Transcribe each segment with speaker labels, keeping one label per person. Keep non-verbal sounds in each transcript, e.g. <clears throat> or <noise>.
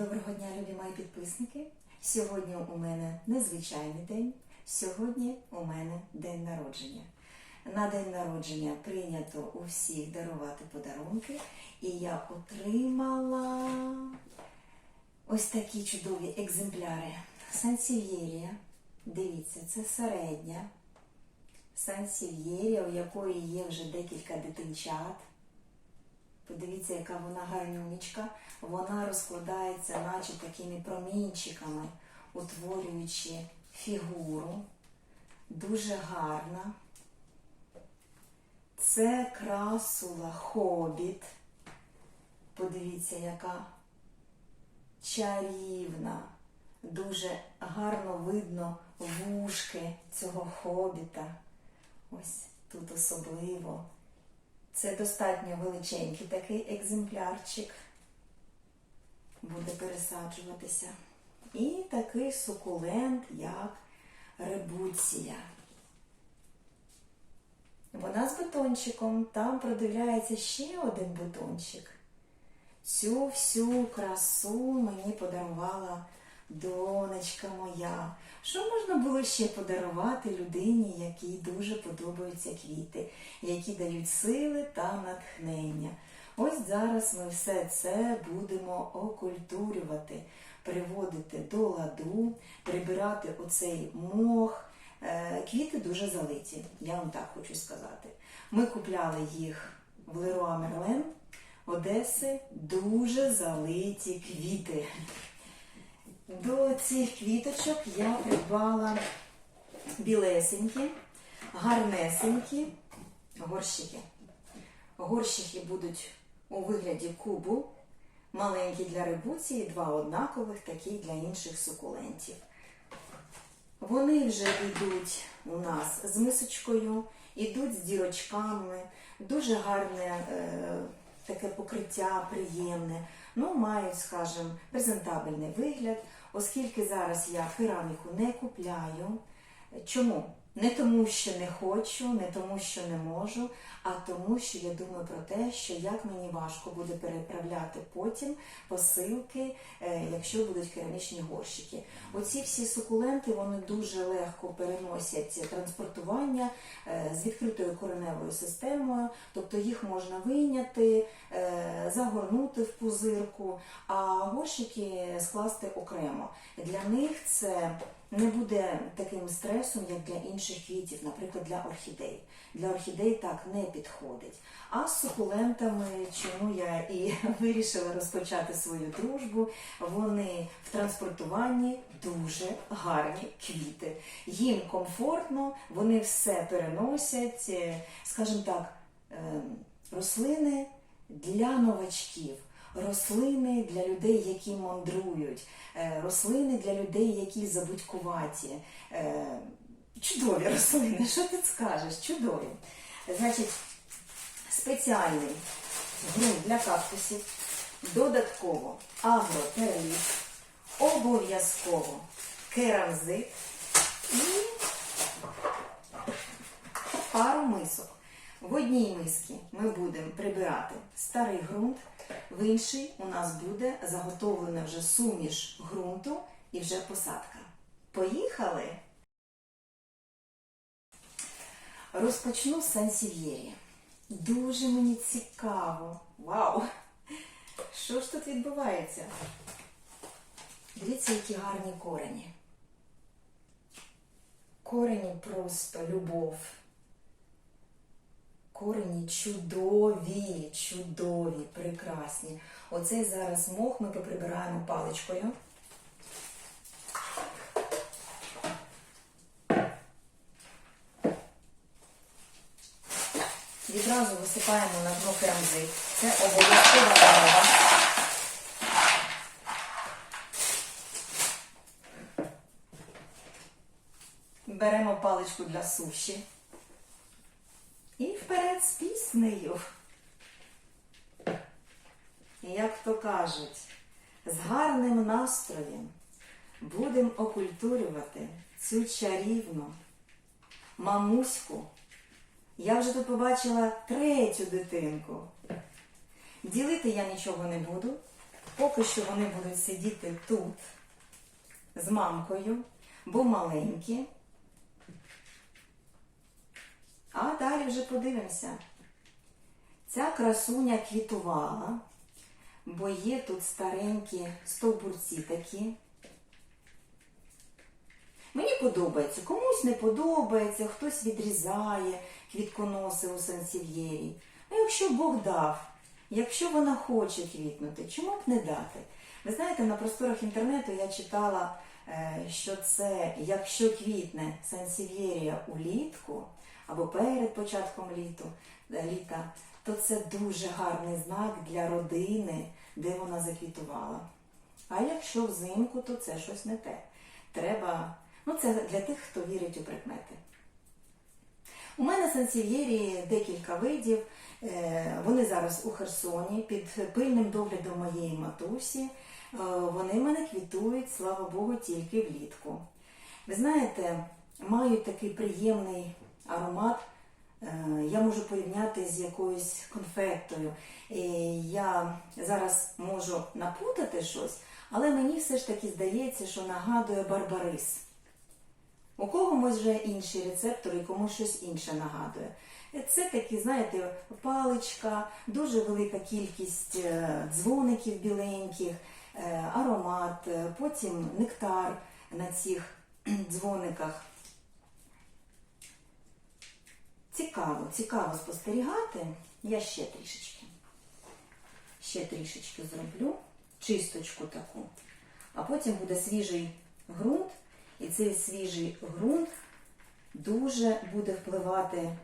Speaker 1: Доброго дня, любі мої підписники. Сьогодні у мене незвичайний день. Сьогодні у мене день народження. На день народження прийнято у всіх дарувати подарунки, і я отримала ось такі чудові екземпляри. Сансів'єрія. Дивіться, це середня. Сансів'єрія, у якої є вже декілька дитинчат. Подивіться, яка вона гарнюнечка. Вона розкладається, наче такими промінчиками, утворюючи фігуру. Дуже гарна. Це красула хобіт. Подивіться, яка чарівна. Дуже гарно видно вушки цього хобіта. Ось тут особливо. Це достатньо величенький такий екземплярчик. Буде пересаджуватися. І такий сукулент, як ребуція. Вона з бутончиком, там продивляється ще один бутончик. Цю всю красу мені подарувала донечка моя. Що можна було ще подарувати людині, якій дуже подобаються квіти, які дають сили та натхнення? Ось зараз ми все це будемо окультурювати, приводити до ладу, прибирати оцей мох. Е, Квіти дуже залиті, я вам так хочу сказати. Ми купляли їх в Леруа Мерлен, Одеси, дуже залиті квіти. До цих квіточок я придбала білесенькі, гарнесенькі горщики. Горщики будуть у вигляді кубу, маленькі для рибуції, два однакових, такі для інших сукулентів. Вони вже йдуть у нас з мисочкою, йдуть з дірочками, дуже гарне е, таке покриття приємне. Ну, мають, скажімо, презентабельний вигляд, оскільки зараз я кераміку не купляю. Чому? Не тому, що не хочу, не тому, що не можу, а тому, що я думаю про те, що як мені важко буде переправляти потім посилки, е, якщо будуть керамічні горщики. Оці всі сукуленти вони дуже легко переносять транспортування е, з відкритою кореневою системою, тобто їх можна вийняти, загорнути в пузирку, а горщики скласти окремо. Для них це не буде таким стресом, як для інших квітів, наприклад, для орхідей. Для орхідей так не підходить. А з сукулентами, чому я і <laughs> вирішила розпочати свою дружбу, вони в транспортуванні дуже гарні квіти. Їм комфортно, вони все переносять, е, скажімо так, е, рослини для новачків. Рослини для людей, які мандрують, е, рослини для людей, які забудькуваті. Е, Чудові рослини, що ти скажеш? Чудові. Значить, спеціальний ґрунт для кактусів, додатково агроперліт, обов'язково керамзит і пару мисок. В одній мисці ми будемо прибирати старий ґрунт, в іншій у нас буде заготовлена вже суміш ґрунту і вже посадка. Поїхали! Розпочну з сансів'єрі. Дуже мені цікаво. Вау! Що ж тут відбувається? Дивіться, які гарні корені. Корені просто любов. Корені чудові, чудові, прекрасні. Оцей зараз мох ми поприбираємо паличкою. Відразу висипаємо на дно керамзит. Це обов'язкова умова. Беремо паличку для суші. З піснею. Як то кажуть, з гарним настроєм будемо окультурювати цю чарівну мамуську. Я вже тут побачила третю дитинку. Ділити я нічого не буду, Поки що вони будуть сидіти тут з мамкою, бо маленькі. А далі вже подивимося. Ця красуня квітувала, бо є тут старенькі стовбурці такі. Мені подобається, комусь не подобається, хтось відрізає квітконоси у сансів'єрі. А якщо Бог дав, якщо вона хоче квітнути, чому б не дати? Ви знаєте, на просторах інтернету я читала, е, що це якщо квітне сансів'єрія улітку або перед початком літу, е, літа, то це дуже гарний знак для родини, де вона заквітувала. А якщо взимку, то це щось не те. Треба, ну це для тих, хто вірить у прикмети. У мене сансів'єрі декілька видів. Е, Вони зараз у Херсоні під пильним доглядом моєї матусі. Е, Вони мене квітують, слава Богу, тільки влітку. Ви знаєте, мають такий приємний аромат. Е, Я можу порівняти з якоюсь конфектою. Я зараз можу напутати щось, але мені все ж таки здається, що нагадує барбарис. У кого може інші рецептори, комусь щось інше нагадує. Це такі, знаєте, паличка, дуже велика кількість е, дзвоників біленьких, е, аромат, потім нектар на цих <clears throat> дзвониках. Цікаво, цікаво спостерігати. Я ще трішечки. Ще трішечки зроблю, чисточку таку. А потім буде свіжий ґрунт, і цей свіжий ґрунт дуже буде впливати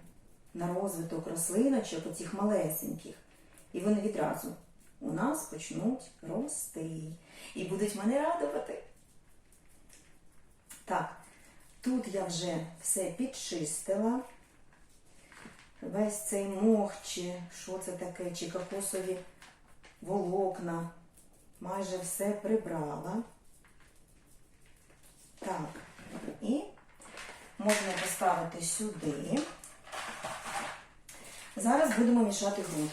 Speaker 1: на розвиток рослиночок, оцих малесеньких. І вони відразу у нас почнуть рости. І будуть мене радувати. Так, тут я вже все підчистила. Весь цей мох, чи що це таке, чи кокосові волокна. Майже все прибрала. Так, і можна поставити сюди. Зараз будемо мішати ґрунт.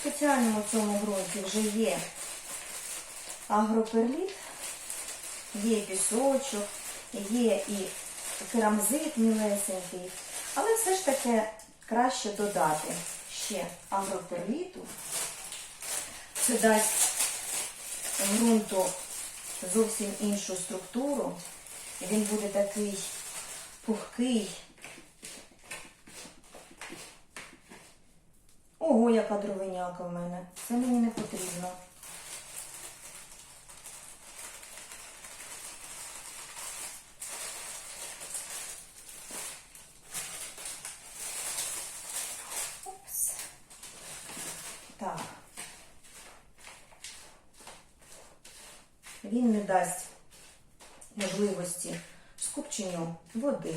Speaker 1: У спеціальному цьому ґрунті вже є агроперліт, є пісочок, є і керамзит мілесенький, але все ж таки краще додати ще агроперліту. Це дасть ґрунту зовсім іншу структуру. Він буде такий пухкий. Ого, яка дровиняка в мене. Це мені не потрібно. Опс. Так. Він не дасть можливості скупченню води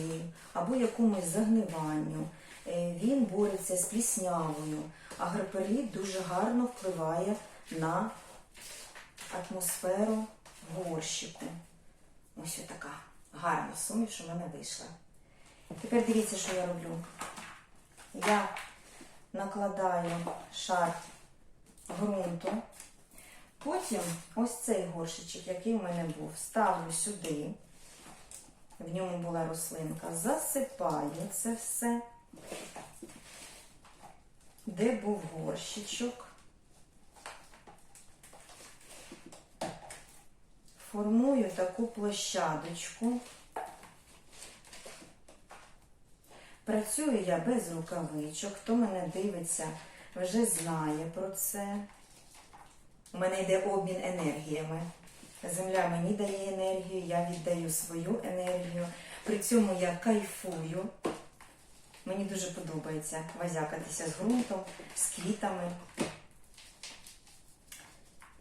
Speaker 1: або якомусь загниванню. Е, Він бореться з пліснявою. Агроперліт дуже гарно впливає на атмосферу горщику. Ось така гарна суміш у мене вийшла. Тепер дивіться, що я роблю. Я накладаю шар ґрунту. Потім ось цей горщичок, який в мене був, ставлю сюди. В ньому була рослинка, засипаю це все, де був горщичок. Формую таку площадочку. Працюю я без рукавичок. Хто мене дивиться, вже знає про це. У мене йде обмін енергіями. Земля мені дає енергію, я віддаю свою енергію. При цьому я кайфую. Мені дуже подобається возякатися з ґрунтом, з квітами.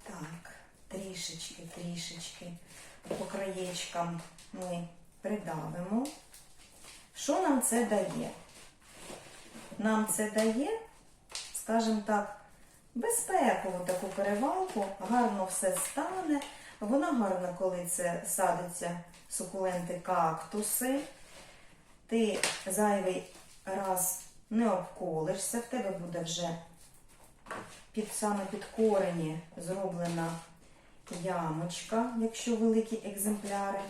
Speaker 1: Так, трішечки, трішечки по краєчкам ми придавимо. Що нам це дає? Нам це дає, скажімо так, безпекову таку перевалку, гарно все стане, Вона гарна, коли це садиться сукуленти кактуси. Ти зайвий раз не обколишся, в тебе буде вже під саме під корені зроблена ямочка, якщо великі екземпляри.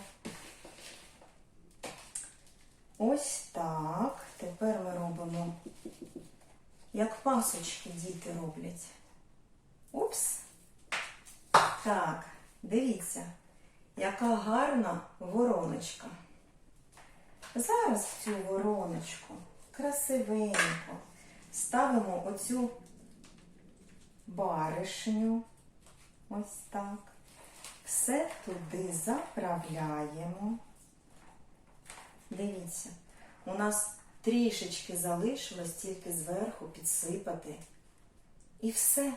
Speaker 1: Ось так. Тепер ми робимо, як пасочки діти роблять. Упс. Так, дивіться, яка гарна вороночка. Зараз цю вороночку красивенько ставимо оцю баришню. Ось так. Все туди заправляємо. Дивіться, у нас трішечки залишилось тільки зверху підсипати. І все.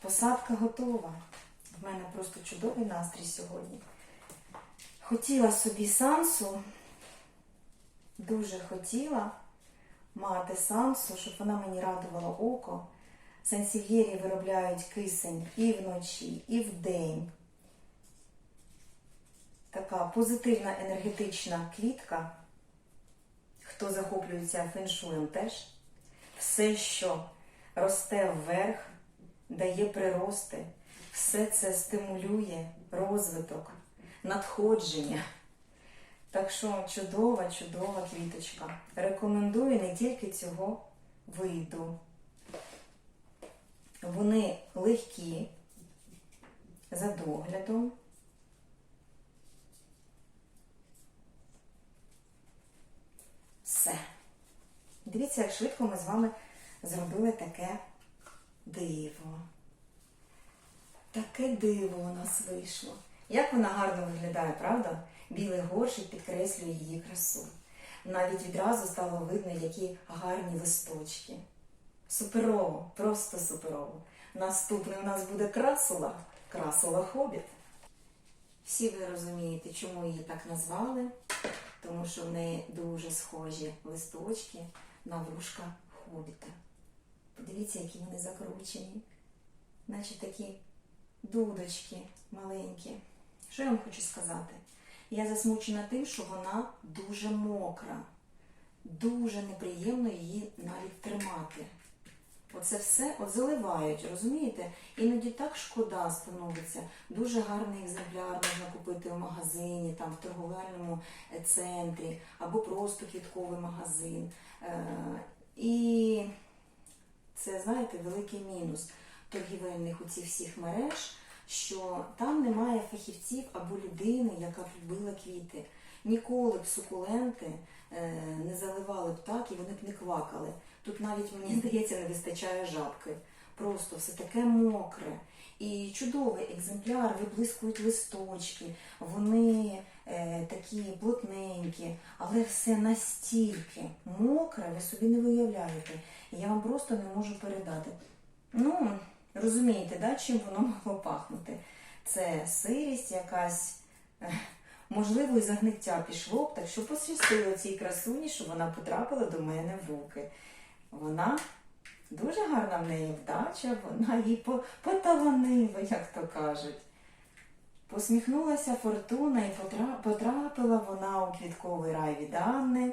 Speaker 1: Посадка готова. В мене просто чудовий настрій сьогодні. Хотіла собі сансу, дуже хотіла мати сансу, щоб вона мені радувала око. Сансів'єрі виробляють кисень і вночі, і вдень. Така позитивна енергетична квітка. Хто захоплюється феншуєм теж. Все, що росте вверх, дає прирости, все це стимулює розвиток, надходження. Так що чудова, чудова квіточка. Рекомендую не тільки цього виду. Вони легкі за доглядом. Все. Дивіться, як швидко ми з вами зробили таке диво. Таке диво у нас вийшло. Як вона гарно виглядає, правда? Білий горшик підкреслює її красу. Навіть відразу стало видно, які гарні листочки. Суперово, просто суперово. Наступний у нас буде красула, красула хобіт. Всі ви розумієте, чому її так назвали, тому що в неї дуже схожі листочки на вушка хобіта. Подивіться, які вони закручені, наче такі дудочки маленькі. Що я вам хочу сказати? Я засмучена тим, що вона дуже мокра. Дуже неприємно її навіть тримати. Оце все от заливають, розумієте? Іноді так шкода становиться. Дуже гарний екземпляр можна купити в магазині, там, в торговельному е, центрі, або просто квітковий магазин. Е, І це, знаєте, великий мінус торгівельних у цих всіх мереж, що там немає фахівців або людини, яка б любила квіти. Ніколи б сукуленти е, не заливали б так і вони б не квакали. Тут навіть, мені здається, не вистачає жабки. Просто все таке мокре. І чудовий екземпляр, виблискують листочки, вони е, такі плотненькі, але все настільки мокре, ви собі не виявляєте. І я вам просто не можу передати. Ну, розумієте, да, чим воно <laughs> могло пахнути? Це сирість якась, е, можливо, і загниття пішло б, так що посвістило цій красуні, що вона потрапила до мене в руки. Вона дуже гарна в неї вдача, вона їй по- поталанила, як то кажуть. Посміхнулася фортуна і потрапила вона у квітковий рай від Анни.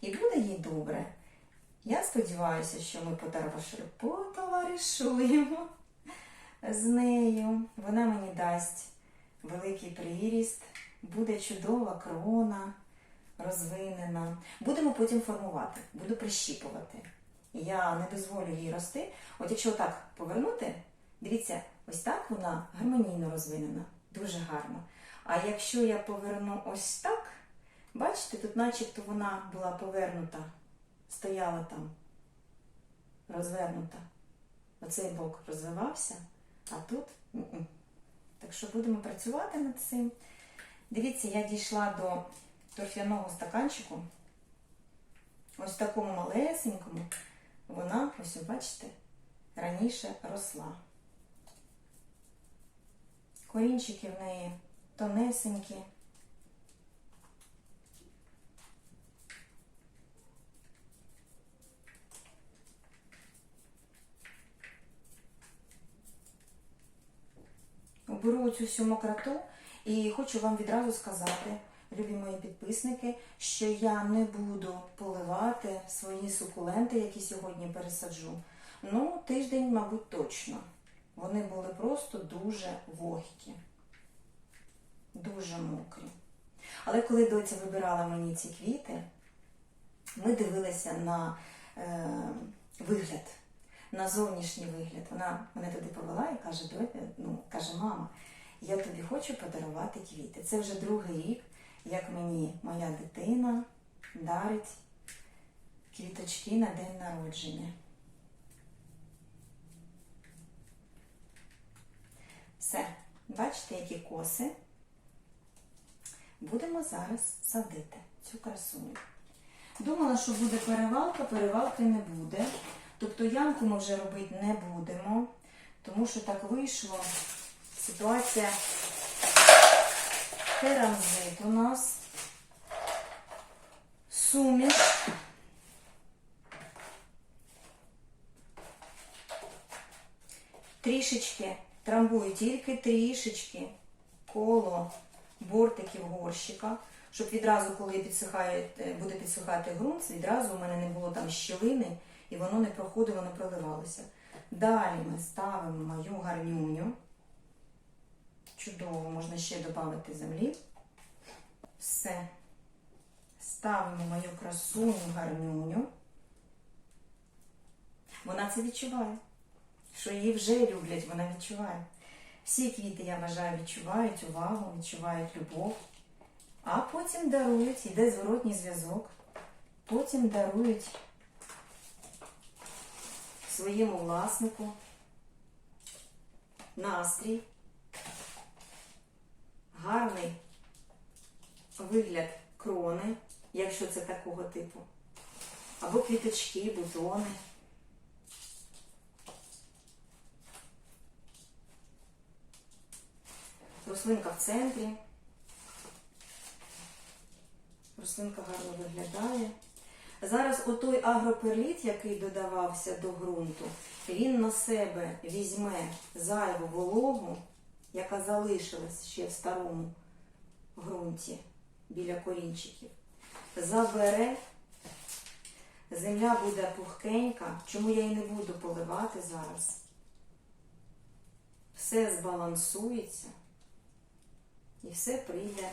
Speaker 1: І буде їй добре. Я сподіваюся, що ми потовариш- потоваришуємо з нею. Вона мені дасть великий приріст, буде чудова крона розвинена. Будемо потім формувати, буду прищіпувати. Я не дозволю їй рости. От якщо так повернути, дивіться, ось так вона гармонійно розвинена, дуже гарно. А якщо я поверну ось так, бачите, тут начебто вона була повернута, стояла там, розвернута. Оцей бок розвивався, а тут м-м. Так що будемо працювати над цим. Дивіться, я дійшла до торфяного стаканчику. Ось в такому малесенькому. Вона, ось бачите, раніше росла. Корінчики в неї тонесенькі. Оберу цю всю мокроту. І хочу вам відразу сказати, любі мої підписники, що я не буду поливати свої сукуленти, які сьогодні пересаджу. Ну, тиждень, мабуть, точно. Вони були просто дуже вогкі, дуже мокрі. Але коли доця вибирала мені ці квіти, ми дивилися на е, вигляд, на зовнішній вигляд. Вона мене туди повела і каже, ну, каже, мама, я тобі хочу подарувати квіти. Це вже другий рік, як мені моя дитина дарить квіточки на день народження. Все, бачите, які коси. Будемо зараз садити цю красуню. Думала, що буде перевалка, перевалки не буде. Тобто ямку ми вже робити не будемо, тому що так вийшло. Ситуація керамзит у нас. Суміш. Трішечки трамбую, тільки трішечки коло бортиків горщика, щоб відразу, коли підсихає, е, буде підсихати ґрунт, відразу у мене не було там щілини і воно не проходило, не проливалося. Далі ми ставимо мою гарнюню. Чудово, можна ще додати землі. Все. Ставимо мою красуню гарнюню. Вона це відчуває. Що її вже люблять, вона відчуває. Всі квіти, я вважаю, відчувають увагу, відчувають любов, а потім дарують, йде зворотній зв'язок, потім дарують своєму власнику настрій, гарний вигляд крони, якщо це такого типу, або квіточки, бутони. Рослинка в центрі. Рослинка гарно виглядає. Зараз отой агроперліт, який додавався до ґрунту, він на себе візьме зайву вологу, яка залишилась ще в старому ґрунті біля корінчиків. Забере, земля буде пухкенька, чому я її не буду поливати зараз. Все збалансується і все прийде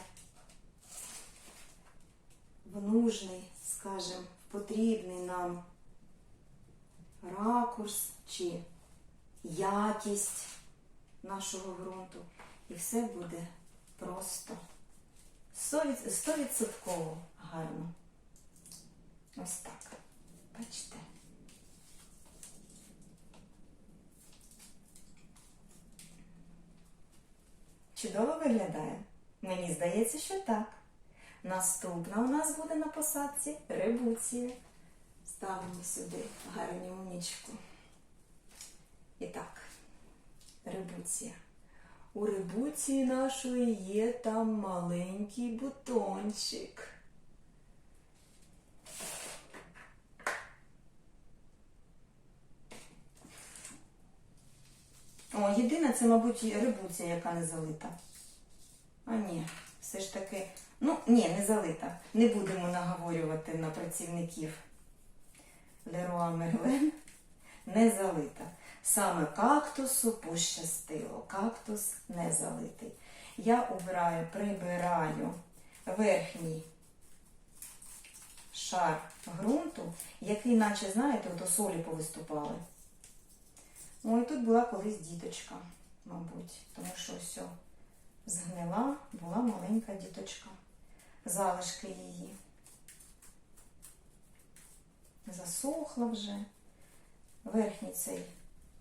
Speaker 1: в нужний, скажімо, потрібний нам ракурс чи якість нашого ґрунту. І все буде просто стовідсотково гарно. Ось так. Бачите? Чудово виглядає? Мені здається, що так. Наступна у нас буде на посадці рибуція. Ставимо сюди гарнюнічку. І так, рибуція. У рибуції нашої є там маленький бутончик. О, єдине, це, мабуть, рибуція, яка не залита. А ні, все ж таки. Ну, ні, не залита. Не будемо наговорювати на працівників Леруа Мерлен. Не залита. Саме кактусу пощастило. Кактус не залитий. Я обираю, прибираю верхній шар ґрунту, який, наче, знаєте, от солі повиступали. Ну і тут була колись діточка, мабуть, тому що все згнила, була маленька діточка. Залишки її. Засохла вже. Верхній цей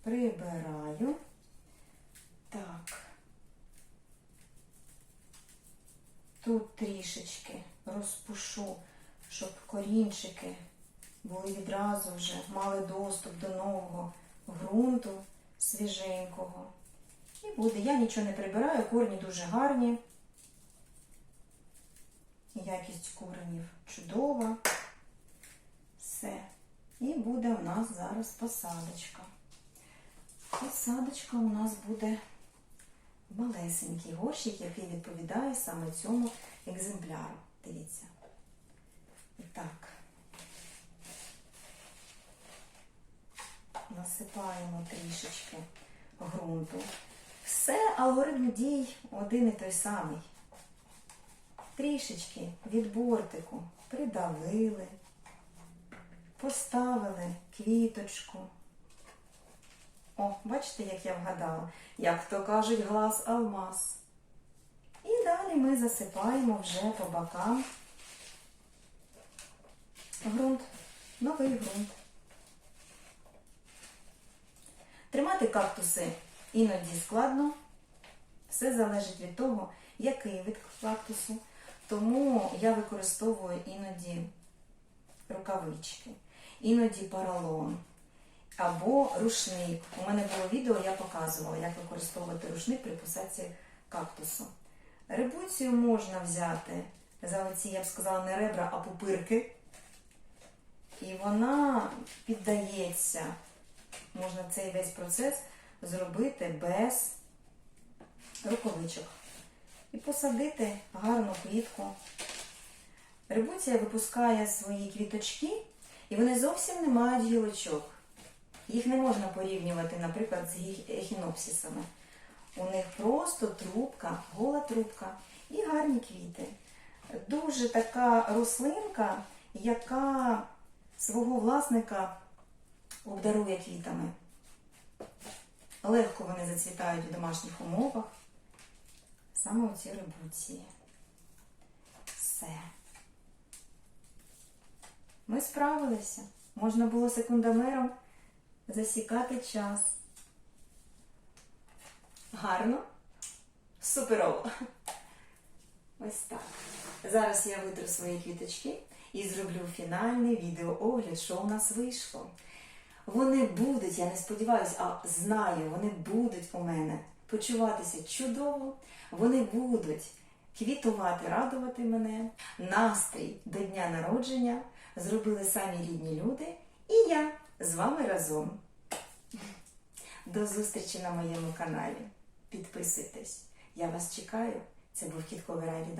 Speaker 1: прибираю. Так. Тут трішечки розпушу, щоб корінчики були відразу вже, мали доступ до нового ґрунту свіженького. І буде. Я нічого не прибираю, корні дуже гарні. Якість коренів чудова. Все. І буде у нас зараз посадочка. Посадочка у нас буде малесенький горщик, який відповідає саме цьому екземпляру. Дивіться. І так. Насипаємо трішечки ґрунту. Все алгоритм дій один і той самий. Трішечки від бортику придавили, поставили квіточку. О, бачите, як я вгадала, як то кажуть, глаз алмаз. І далі ми засипаємо вже по бокам ґрунт, новий ґрунт. Тримати кактуси іноді складно. Все залежить від того, який вид кактусу. Тому я використовую іноді рукавички, іноді поролон або рушник. У мене було відео, я показувала, як використовувати рушник при посадці кактусу. Рибуцію можна взяти за оці, я б сказала, не ребра, а пупирки. І вона піддається, можна цей весь процес зробити без рукавичок. І посадити гарну квітку. Рибуція випускає свої квіточки, і вони зовсім не мають гілочок. Їх не можна порівнювати, наприклад, з ехінопсисами. У них просто трубка, гола трубка і гарні квіти. Дуже така рослинка, яка свого власника обдарує квітами. Легко вони зацвітають в домашніх умовах. Саме у цій рибуції. Все. Ми справилися. Можна було секундомером засікати час. Гарно? Суперово. Ось так. Зараз я витру свої квіточки і зроблю фінальний відеоогляд, що у нас вийшло. Вони будуть, я не сподіваюся, а знаю, вони будуть у мене почуватися чудово, вони будуть квітувати, радувати мене. Настрій до дня народження зробили самі рідні люди, і я з вами разом. До зустрічі на моєму каналі. Підписуйтесь. Я вас чекаю. Це був Кітковий рай від.